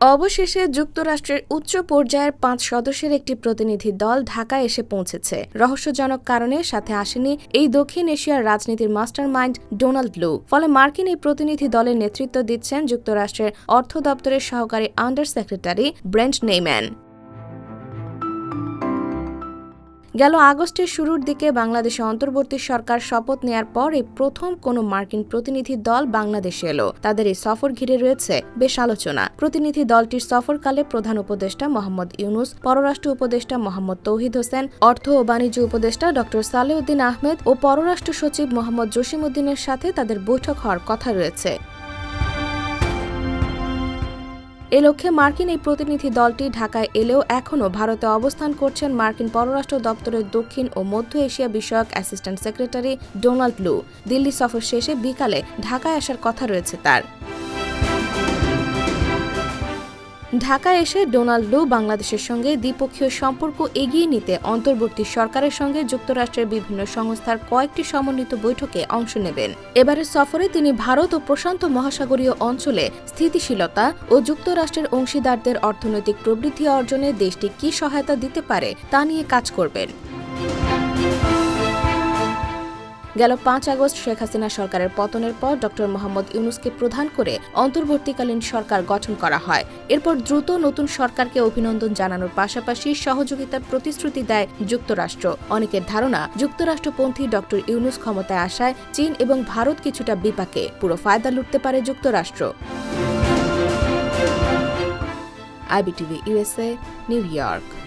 অবশেষে যুক্তরাষ্ট্রের উচ্চ পর্যায়ের পাঁচ সদস্যের একটি প্রতিনিধি দল ঢাকায় এসে পৌঁছেছে। রহস্যজনক কারণে সাথে আসেনি এই দক্ষিণ এশিয়ার রাজনীতির মাস্টার মাইন্ড ডোনাল্ড ব্লু ফলে মার্কিন এই প্রতিনিধি দলের নেতৃত্ব দিচ্ছেন যুক্তরাষ্ট্রের অর্থ দপ্তরের সহকারী আন্ডার সেক্রেটারি ব্রেন্ট নেইম্যান। গেল আগস্টের শুরুর দিকে বাংলাদেশে অন্তর্বর্তী সরকার শপথ নেয়ার পর এই প্রথম কোনো মার্কিন প্রতিনিধি দল বাংলাদেশে এলো। তাদের এই সফর ঘিরে রয়েছে বেশ আলোচনা। প্রতিনিধি দলটির সফরকালে প্রধান উপদেষ্টা মোহাম্মদ ইউনুস, পররাষ্ট্র উপদেষ্টা মোহাম্মদ তৌহিদ হোসেন, অর্থ ও বাণিজ্য উপদেষ্টা ড সালেউদ্দিন আহমেদ ও পররাষ্ট্র সচিব মোহাম্মদ জসিমউদ্দিনের সাথে তাদের বৈঠক হওয়ার কথা রয়েছে। এ লক্ষ্যে মার্কিন এই প্রতিনিধি দলটি ঢাকায় এলেও এখনও ভারতে অবস্থান করছেন মার্কিন পররাষ্ট্র দপ্তরের দক্ষিণ ও মধ্য এশিয়া বিষয়ক অ্যাসিস্ট্যান্ট সেক্রেটারি ডোনাল্ড লু। দিল্লি সফর শেষে বিকালে ঢাকায় আসার কথা রয়েছে তার। ঢাকায় এসে ডোনাল্ড লু বাংলাদেশের সঙ্গে দ্বিপক্ষীয় সম্পর্ক এগিয়ে নিতে অন্তর্বর্তী সরকারের সঙ্গে যুক্তরাষ্ট্রের বিভিন্ন সংস্থার কয়েকটি সমন্বিত বৈঠকে অংশ নেবেন। এবারের সফরে তিনি ভারত ও প্রশান্ত মহাসাগরীয় অঞ্চলে স্থিতিশীলতা ও যুক্তরাষ্ট্রের অংশীদারদের অর্থনৈতিক প্রবৃদ্ধি অর্জনে দেশটি কী সহায়তা দিতে পারে তা নিয়ে কাজ করবেন। গেল পাঁচ আগস্ট শেখ হাসিনা সরকারের পতনের পর ড মোহাম্মদ ইউনুসকে প্রধান করে অন্তর্বর্তীকালীন সরকার গঠন করা হয়। এরপর দ্রুত নতুন সরকারকে অভিনন্দন জানানোর পাশাপাশি সহযোগিতার প্রতিশ্রুতি দেয় যুক্তরাষ্ট্র। অনেকের ধারণা, যুক্তরাষ্ট্রপন্থী ড ইউনুস ক্ষমতায় আসায় চীন এবং ভারত কিছুটা বিপাকে, পুরো ফায়দা লুটতে পারে যুক্তরাষ্ট্র। IBTV USA New York.